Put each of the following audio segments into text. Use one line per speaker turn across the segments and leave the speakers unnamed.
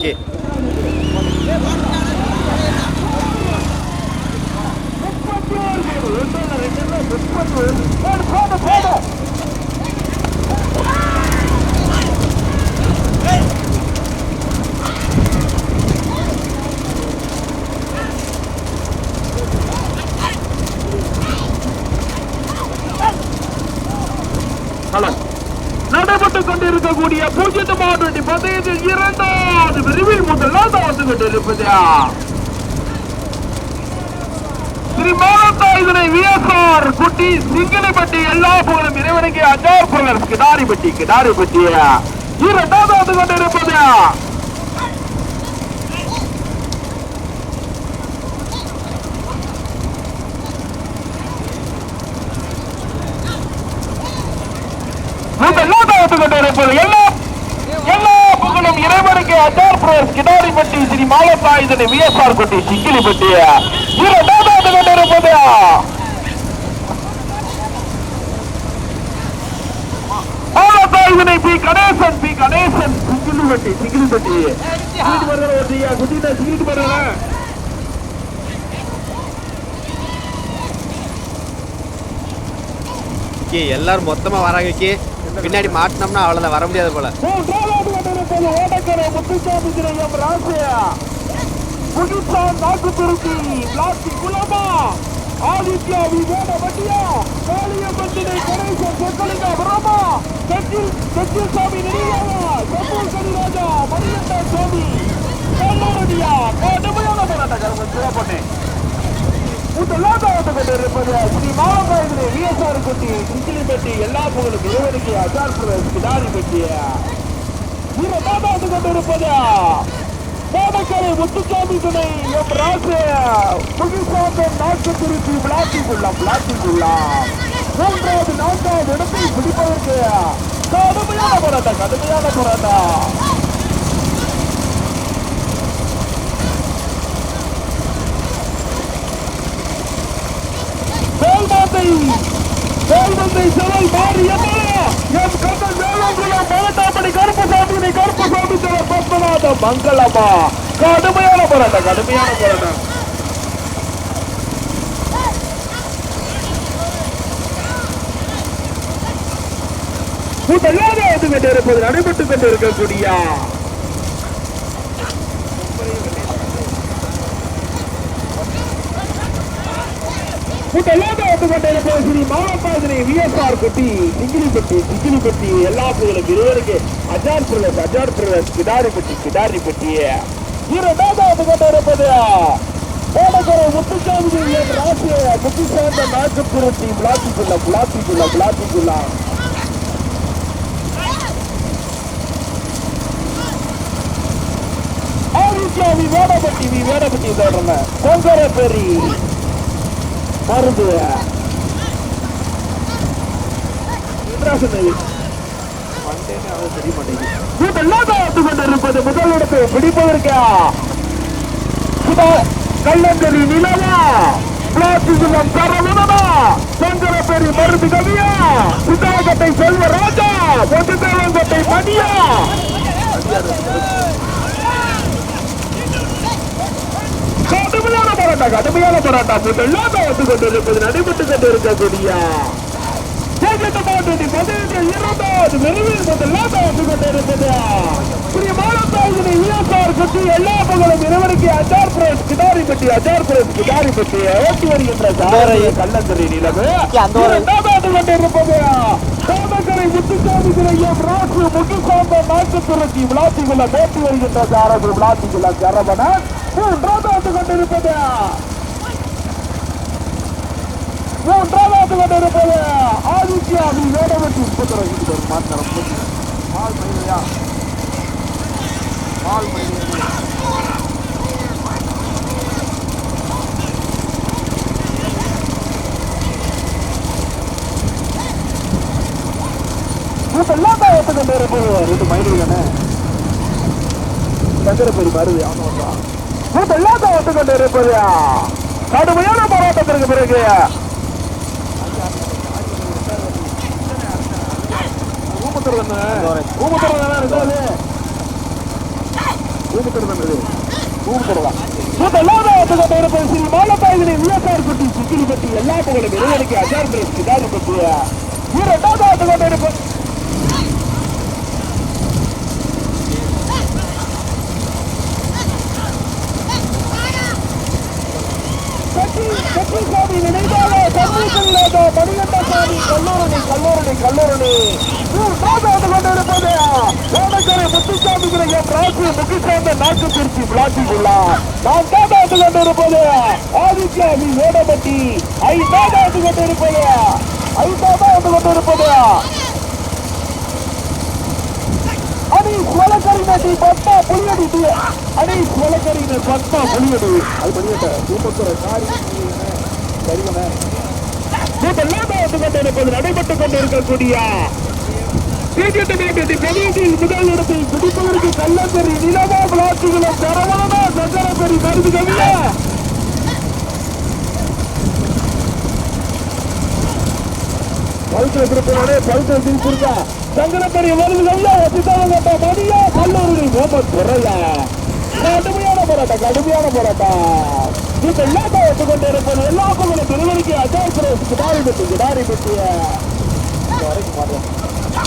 Okay
நடைபெற்றுக் இருக்கக்கூடிய பூஜ்ஜியத்து மாவட்ட பந்தயத்தில் இரண்டாவது பிரிவில் முதலாவது வந்து கொண்டிருப்பது. ஸ்ரீ மாவட்ட இதனை விஎஸ்ஆர் குட்டி சிங்கிளிப்பட்டி எல்லா புகழும் இறைவனுக்கு அஜார் புகழ் கிடாரிப்பட்டி கிடாரிப்பட்டி. இரண்டாவது வந்து கொண்டிருப்பது முதலாவது வந்து கொண்டிருப்பது எல்லா எல்லா புகழும் அஜார் புகழ் கிடாரிப்பட்டி ஸ்ரீ மாவட்ட இதனை விஎஸ்ஆர் குட்டி சிங்கிளிப்பட்டி இரண்டாவது கொண்டிருப்பது ஆலத்தாய்வினை பி கணேசன் பி கணேசன் குட்டினா சீட்டு பரவல
ஓகே எல்லாரும் மொத்தமா வராங்க பின்னாடி மாட்டினோம்னா அவ்வளோதான் வர முடியாது போல.
மூன்றாவது கொண்டிருப்பது ஓடக்கரை முத்துசாமி திரையம் ராசியா புதுசான் நாக்கு திருச்சி பிளாஸ்டிக் குலமா ஆதித்யா விவேக வட்டியா காளியம்பட்டினை கணேசன் சொற்களிங்க பிரமா செட்டில் செட்டில் சாமி நெறியாவா செப்பூர் கனிராஜா மணியண்டா சுவாமி கல்லூரடியா கடுமையான போராட்டம் சிறப்பண்ணே மாவட்ட விஎஸ்ஆர் குட்டி சிங்கிலிப்பட்டி எல்லா புகழும் இறைவனுக்கு அஜார் பிரதேஷ் கிடாரிப்பட்டி இரண்டாவது கொண்டிருப்பது கோடக்கரை முத்துசாமி துணை எம் ராசு புகிசாந்தம் நாட்டு திருச்சி பிளாட்டிக்குள்ளம் பிளாட்டிக்குள்ளம் மூன்றாவது நான்காவது இடத்தை பிடிப்பதற்கு கடுமையான போராட்டம் கடுமையான போராட்டம். வேல்மாந்தை வேல்மந்தை செவல் மாறியது. மங்களமா கடுமையான போராட்டம் கடுமையான போராட்டம். கூட்டம் எதுவும் கொண்டிருப்பது நடைபெற்றுக் கொண்டிருக்கக்கூடிய முதலாவது வந்து கொண்டிருப்பது ஸ்ரீ மாவட்டாதிரி விஎஸ்ஆர் குட்டி சிங்கிலிப்பட்டி சிங்கிலிப்பட்டி எல்லா புகழும் இருவருக்கு அஜார் பிரதேஷ் அஜார் பிரதேஷ் கிடாரிப்பட்டி கிடாரிப்பட்டி இரண்டாவது வந்து கொண்டிருப்பது ஓடக்கரை முத்துசாமி என் முத்துசாந்த நாட்டுப்புறத்தி விளாத்திக்குள்ள விளாத்திக்குள்ள விளாத்திக்குள்ள. ஆதித்யாவி வேடப்பட்டி வி வேடப்பட்டி தொடர்ந்த கொங்கர மருந்து முதலிடத்தை பிடிப்பதற்கு? சுதா- கள்ளந்தறி நிலவா? பிளாஸ்டிகம் சரவணனா சங்கரப்பேரி மருந்து கவியா? சுதாகத்தை செல்வராஜா ஒட்டுதேவங்கத்தை மணியா? கடுமையான போராட்டம் கடுமையான போராட்டம் முதலாக வந்து கொண்டிருப்பது நடைபெற்று கொண்டிருக்கக்கூடிய சேகத்த மாவட்டத்தை பதினெட்டு விரைவில் வந்து கொண்டிருப்பது கட்டி எல்லா பகலும் இருவருக்கு அஜார் பிரஸ் அஜார் பிரஸ் கிடாரிப்பட்டி ஓட்டி வருகின்ற சாரைய கள்ளந்தறி நிலவு. இரண்டாவது கொண்டிருப்பது கோதக்கரை முத்துசாமி திரையம் ராசு முத்துசாந்த நாட்டுத்துறைக்கு விளாத்திக்குள்ள ஓட்டி வருகின்ற சாரகு விளாத்திக்குள்ள சரவணன். மூன்றாவது கொண்டிருப்பது மூன்றாவது கொண்டிருப்பது. ஆதித்யா நீ வேடவெட்டி முப்பத்தரை இது ஒரு மாத்திரம் பால் மயிலையா? பால் மயிலையா? எல்லாம் தான் எடுத்து இருப்பது ரெண்டு மயிலுக்கு தானே சங்கரப்பேரி வருது ஆமாப்பா எல்லாம் கூட்டெல்லாம் எடுத்து கொண்டு இருப்பது கடுமையான போராட்டத்திற்கு பிறகு. ஊமத்துறது எல்லா புகழும் இறைவனுக்கு அஜார் பிரஸ் கிதாரி பற்றிய இரண்டாவது கொண்டு இருப்பது கட்டிசாமி நினைவாக கண்ணீர் மணிகண்டசாமி கல்லூரணி கல்லூரணி கல்லூரணி. மூன்றாவது கொண்டிருப்பது ஓடக்கரை முத்துசாமி கிரகம் ராசி முக்கிசாந்த நாட்டு திருச்சி பிளாட்டிக்குள்ளா நான்காவது கொண்டிருப்பது ஆதித்யாவி வேடப்பட்டி ஐந்தாவது கொண்டிருப்பது ஐந்தாவது கொண்டிருப்பது அணி சோழக்கரிநட்டி பத்மா புலியடி. அணி சோழக்கரின பத்மா அது பண்ணிட்ட தூப்பத்துறை காரி. சரிவன கொண்டிருப்பது நடைபெற்றுக் கொண்டிருக்கக்கூடிய முதல் இடத்தில் பிடிப்பதற்கு கள்ளப்பெரி நிலவா விளாட்டுகளும் தரமான சங்கரப்பெரி கருதுகவில்லை பழுத்த திருப்பனே பழுத்த திருப்பா சங்கரப்பெரிய வருதுகள்ல சித்தாவங்கட்ட மதியா கல்லூரி ஓம துறையா கடுமையான போராட்டம் கடுமையான போராட்டம். இப்ப எல்லாத்தையும் ஒத்துக்கொண்டு இருப்பது எல்லா பக்கம் திருவடிக்கு அஜய் கிடாரி பெட்டி கிடாரி பெட்டிய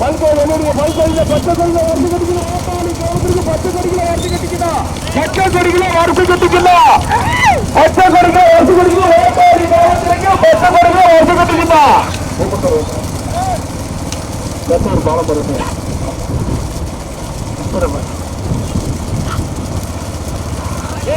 பல்கோல் பச்சை கொடியில வருது கட்டிக்கணும் பச்சை கொடியில வருது கட்டிக்கணும் பச்சை கொடியில வருது கட்டிக்கணும் பச்சை கொடியில வருது பச்சை ஒரு பாலம்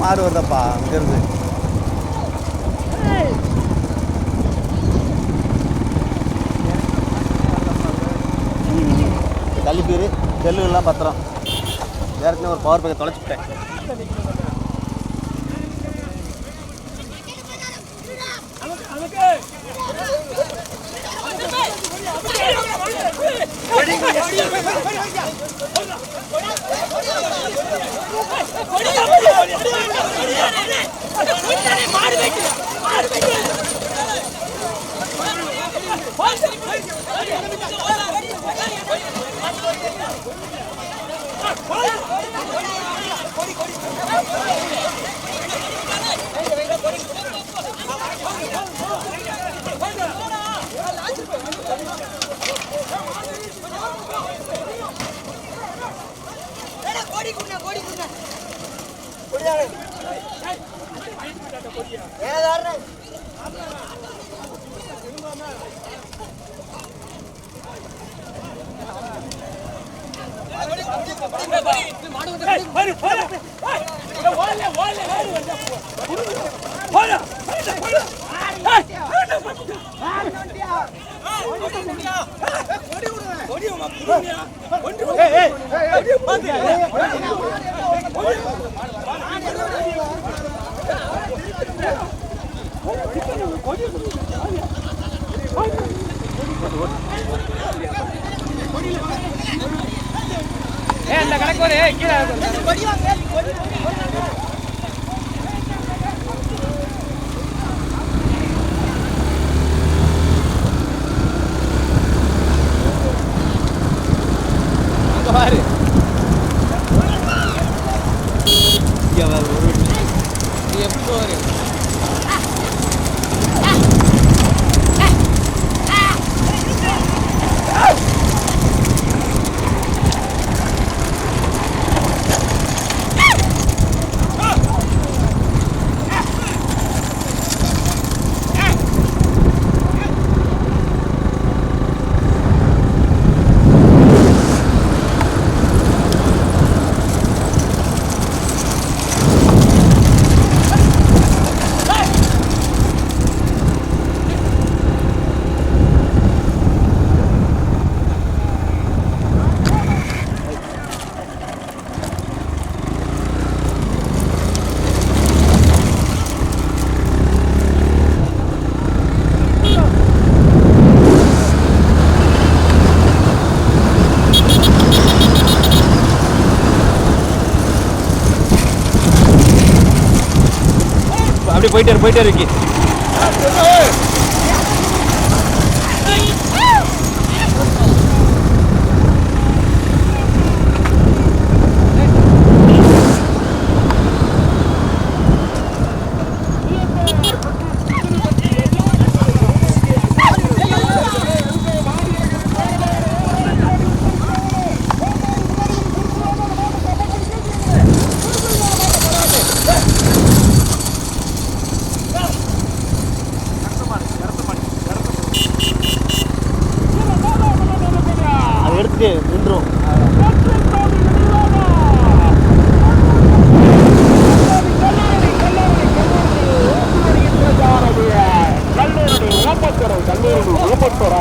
மாடு வருதப்பா அங்கேருந்து. தள்ளி செல்லுலாம் பத்திரம். ஏற்கனவே ஒரு பவர் பேக்கை தொலைச்சிட்டேன்
கோடி குண்ணா கோடி குண்ணா
ஏ இந்த கணக்கு ஒரு கீழே
அப்படியே போயிட்டே இரு போயிட்டே
கல்லூரி ஓமத்துறை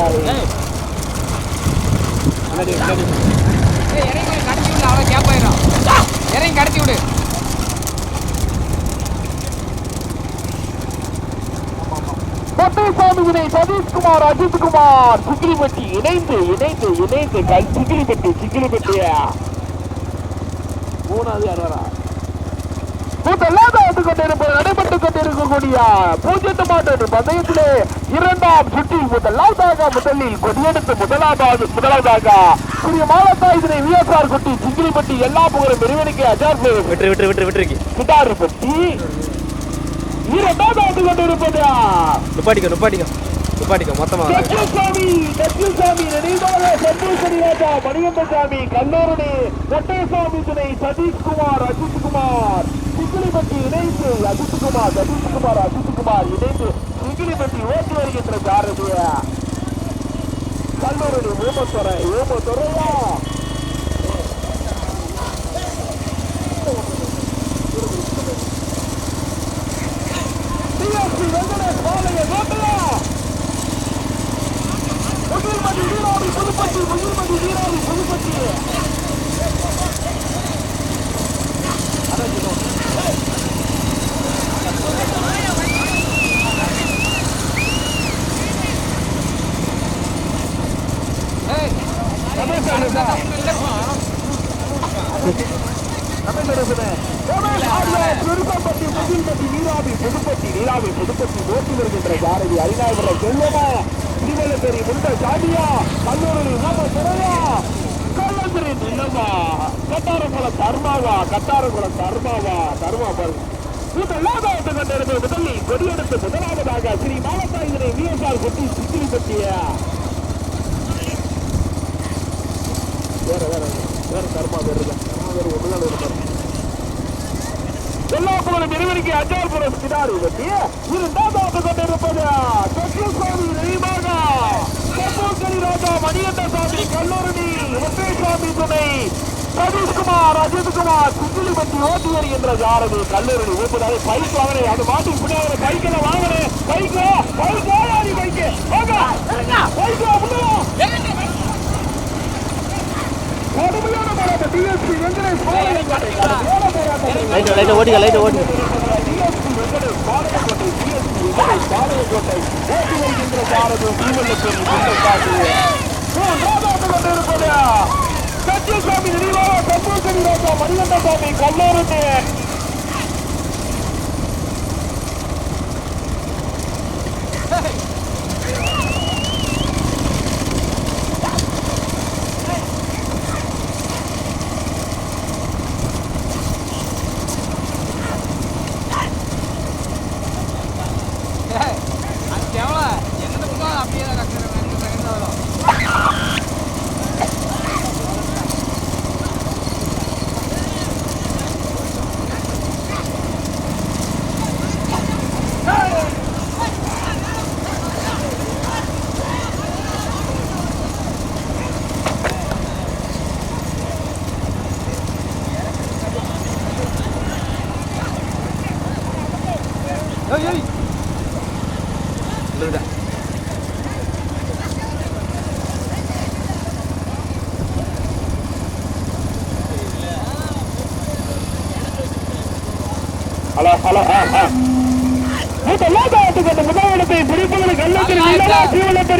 இறங்கி கடத்தி விடு அவ்வளோ கேப் ஆயிடும் இறங்கி கடத்தி விடு
பட்டேசாமியினை சதீஷ்குமார் அஜித்குமார் சிக்கிலிப்பட்டி இணைந்து இணைந்து இணைந்து கல் சிக்கிலிப்பட்டி சிக்கிலிப்பட்டியா மூணாவது யாரா முதலாவது வந்து கொண்டிருப்பது நடைபெற்றுக் கொண்டிருக்கக்கூடிய பூஜ்ஜியத்து மாட்டு பந்தயத்திலே இரண்டாம் சுற்றில் முதலாவதாக முதலில் கொடியெடுத்து முதலாவது முதலாவதாக சிறிய மாலத்தா இதனை விஎஸ்ஆர் குட்டி சிங்கிலிப்பட்டி எல்லா புகழும் விரிவணிக்கை அஜார்
விட்டு விட்டு விட்டு விட்டு இருக்கு
கிட்டாரிப்பட்டி இரண்டாவது வந்து கொண்டிருப்பது
நுப்பாட்டிக்கோ நுப்பாட்டிக்கோ நுப்பாட்டிக்கோ மொத்தமா.
சத்யசாமி சத்யசாமி நினைவாக சந்தோஷரி ராஜா மணிகண்டசாமி கல்லூரணி ஒட்டேசாமி துணை சதீஷ்குமார் அஜித்குமார். சிங்கிலிப்பட்டி இணைந்து அஜித்குமார் சதீஷ்குமார் அஜித்குமார் இணைந்து சிங்கிலிப்பட்டி ஓட்டி வருகின்ற சாரதிய. கல்லூரி ஓமத்துறை ஓமத்துறையா? டிஎஸ்பி வெங்கடேஷ் பாளைய கோட்டையா? முகில்மதி வீராவி புதுப்பட்டி முகில்மதி வீராவி புதுப்பட்டி. திருப்பப்பட்டி முகில்மதி வீராவி புதுப்பட்டி நீராவி புதுப்பட்டி நோக்கி வருகின்ற பாரதி ஐநாயகரம் செல்வமா திருவள்ளப்பேரி முந்த சாடியா கல்லூரி நாம துறையா கள்ளந்திரி நிலமா கட்டாரகுளம் தர்மாவா கட்டாரகுளம் தர்மாவா தர்மா பாருங்க முதலாவது கொண்டிருந்த முதலில் கொடியெடுத்து முதலாவதாக ஸ்ரீ மாவட்டாயிரை விஎஸ்ஆர் குட்டி சித்திரி பட்டிய வேற வேற வேற. தர்மா வேற இல்ல. தர்மா வேற ஒண்ணுதான் இருக்காரு எல்லா புகழும் இறைவனுக்கு அஜால்புரம் கிடாரி வெட்டி இரண்டாவது கொண்டிருப்பது சத்யசாமி நெய்மாக சந்தோஷரி ராஜா மணிகண்டசாமி கல்லூரணி வெங்கடேசாமி துணை. சதீஷ்குமார் அஜித்குமார் குங்கிலிப்பட்டி ஓட்டி வருகின்ற சாரதி கல்லூரணி ஊப்புதாரி பைக் வாங்கினேன் அது மாட்டி பின்னாடி பைக்கில் வாங்கினேன் பைக்கு பைக்கு கடுமையான போராட்டம். டிஎஸ்பி வெங்கடேஷ்
லைட்டு லைட்டை ஓட்டிக்க லைட்டை ஓட்டி
டிஎஸ்பி வெங்கடேஷ் பாளையங்கோட்டை டிஎஸ்பி வெங்கடேஷ் பாளையங்கோட்டை ஓட்டி வருகின்ற சாரதி தீவல்லப்பேரி முத்தைக்காட்டு மூன்றாவது கொண்டிருப்பது சத்யசாமி நினைவாக சந்தோஷி ராஜா மணிகண்டசாமி கல்லூரி
அது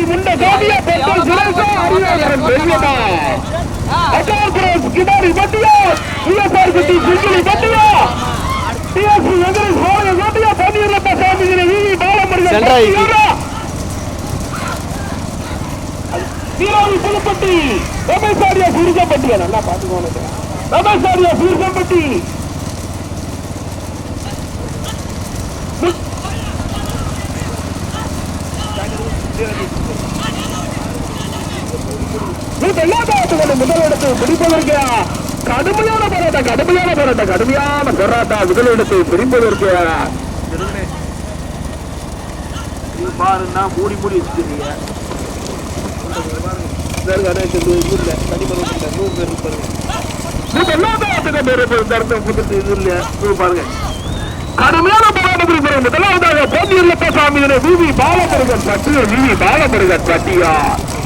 முண்ட சோதியா பெட்ரோல் சுரேஷா அறிவாளர் பெரியதா அட்டார் பிரஸ் கிடாரி பட்டியா சிஎஸ்ஆர் குட்டி சிங்கிலி பட்டியா டிஎஸ்பி வெங்கடேஷ் பாளைய கோட்டையா பதினீர்
ரெண்டரை ஆயிடுச்சு.
நீராவி புதுப்பட்டி ரமேசாரியா சீர்கப்பட்டியா நல்லா பாத்துக்கோங்க ரமேசாரியா சீர்கப்பட்டி முதலிடத்தை பிடிப்பதற்கு கடுமையான போராட்டம் கடுமையான போராட்டம் கடுமையான போராட்டம். முதலிடத்தை பிடிப்பதற்கு பாருன்னா மூடி மூடி வச்சுக்கிறீங்க. கடுமையான போராட்டத்தில் பிறகு முதலாவதாக போட்டியுள்ள சாமி விவி பாலமுருகன் விவி பாலமுருகன் பட்டியா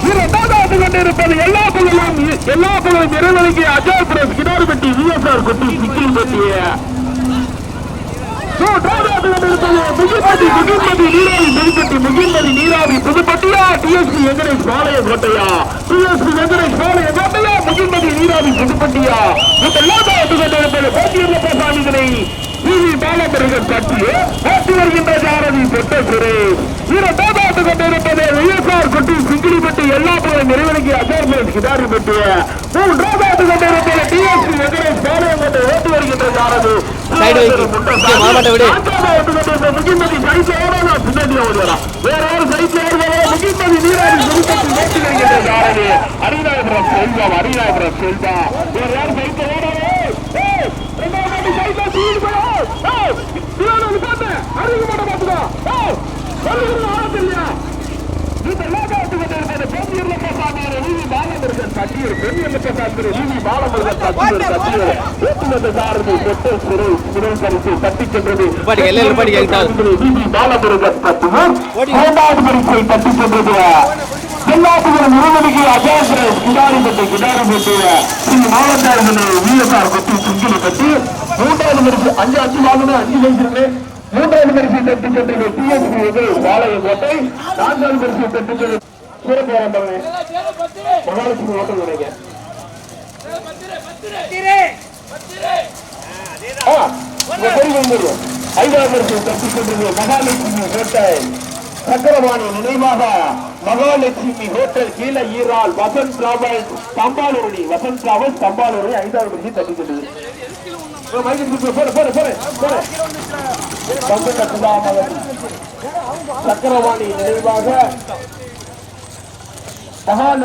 இரண்டாவது கொண்டிருப்பது எல்லா குழுவும் எல்லா குழுவும் இறைவனுக்கு அஜய் பிரஸ் கிடார்பட்டி விஎஸ்ஆர் கொட்டி சிக்கில் பெட்டிய. நீராவி புதுப்பட்டியா டிஎஸ்பி வெங்கடேஷ் பாளைய கோட்டையா? டிஎஸ்பி வெங்கடேஷ் பாளைய கோட்டையா முகில்பட்டி நீராவி புதுப்பட்டியா? முதலாவது கொண்டிருப்பது போட்டியுள்ள சாமிகளை டிவி பாலமுருகன் பட்டிய போட்டி வருகின்ற ஜாரதி பொட்ட சுரேஷ் இரண்டாவது கொண்டிருப்பது விஎஸ்ஆர் குட்டி சிங்கிளிப்பட்டி எல்லா போல நிறைவனுக்கு அஜர்மேட் கிடாரி பட்டிய மூன்றாவது கொண்டிருப்பது டிஎஸ்பி வெங்கடேஷ் பாளையம் கொண்டு ஓட்டி வருகின்ற ஜாரதி. முகிமதி சைட்ல ஓடலாம் பின்னாடி ஓடலாம் வேற யாரும் சைட்ல ஓடுவாங்க முகிமதி நீராடி சுருக்கத்தில் நோக்கி வருகின்ற ஜாரதி அரிநாயபுரம் செல்வம் அரிநாயபுரம் செல்வா. வேற யாரும் சைட்ல எல்லாத்துக்கும் அஜாசிரஸ் கிடாரிப்பட்டு கிடாரிப்பட்டு ஸ்ரீ விஎஸ்ஆர் சுங்கிலி பட்டி மூன்றாவது மரிசு அஞ்சு அஞ்சு வாங்கணும் அஞ்சு வைக்கிறேன் மூன்றாவது மரிசை தட்டு சென்றது டிஎஸ்பி இது பாளையம் கோட்டை நான்காவது மரிசை தட்டு சென்றது சிறப்பு ஆண்டவனே மகாலட்சுமி ஓட்டம். ஐந்தாவது மரிசை தட்டு சென்றது மகாலட்சுமி கோட்டை சக்கரவாணி நினைவாக மகாலட்சுமி ஹோட்டல் கீழே ஈரால் வசந்த் டிராவல்ஸ் தம்பாலூரணி வசந்த் டிராவல்ஸ் தம்பாலூரணி ஐந்தாவது மணிக்கு தட்டி செல்லுது சக்கரவாணி நினைவாக மகாலட்சுமி